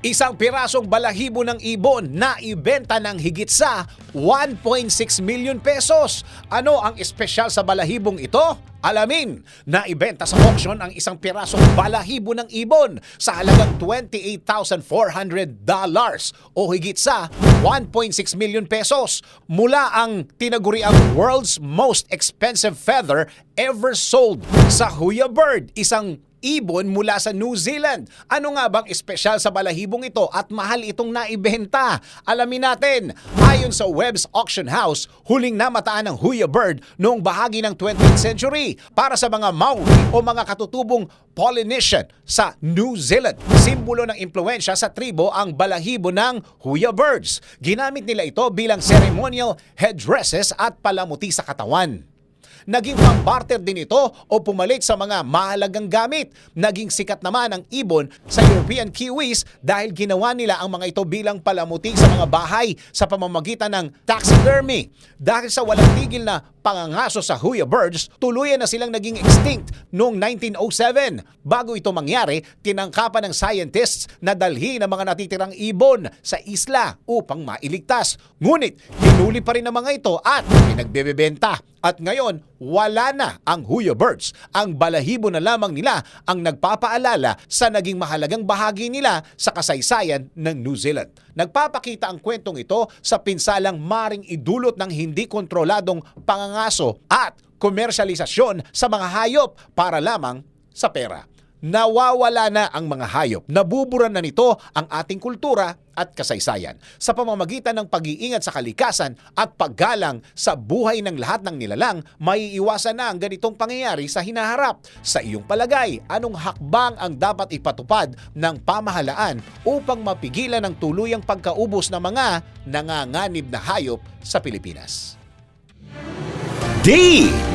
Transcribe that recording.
Isang pirasong balahibo ng ibon na ibenta ng higit sa 1.6 million pesos. Ano ang espesyal sa balahibong ito? Alamin na ibenta sa auction ang isang pirasong balahibo ng ibon sa halagang $28,400 o higit sa 1.6 million pesos mula ang tinaguriang world's most expensive feather ever sold sa Huya Bird, isang ibon mula sa New Zealand. Ano nga bang espesyal sa balahibong ito at mahal itong naibenta? Alamin natin. Ayon sa Webb's Auction House, huling namataan ng Huya Bird noong bahagi ng 20th century para sa mga Maori o mga katutubong Polynesian sa New Zealand. Simbolo ng impluensya sa tribo ang balahibo ng Huya Birds. Ginamit nila ito bilang ceremonial headdresses at palamuti sa katawan. Naging pang-barter din ito o pumalit sa mga mahalagang gamit. Naging sikat naman ang ibon sa European Kiwis dahil ginawa nila ang mga ito bilang palamuti sa mga bahay sa pamamagitan ng taxidermy. Dahil sa walang tigil na pangangaso sa Huya Birds, tuluyan na silang naging extinct noong 1907. Bago ito mangyari, tinangkapan ng scientists na dalhin ang mga natitirang ibon sa isla upang mailigtas. Ngunit, hinuli pa rin ang mga ito at pinagbebebenta. At ngayon, wala na ang Huya Birds. Ang balahibo na lamang nila ang nagpapaalala sa naging mahalagang bahagi nila sa kasaysayan ng New Zealand. Nagpapakita ang kwentong ito sa pinsalang maring idulot ng hindi kontroladong pangangaso at komersyalisasyon sa mga hayop para lamang sa pera. Nawawala na ang mga hayop. Nabubura na nito ang ating kultura at kasaysayan sa pamamagitan ng pag-iingat sa kalikasan at paggalang sa buhay ng lahat ng nilalang, maiiwasan na ang ganitong pangyayari sa hinaharap. Sa iyong palagay, anong hakbang ang dapat ipatupad ng pamahalaan upang mapigilan ang tuluyang pagkaubos ng mga nanganganib na hayop sa Pilipinas?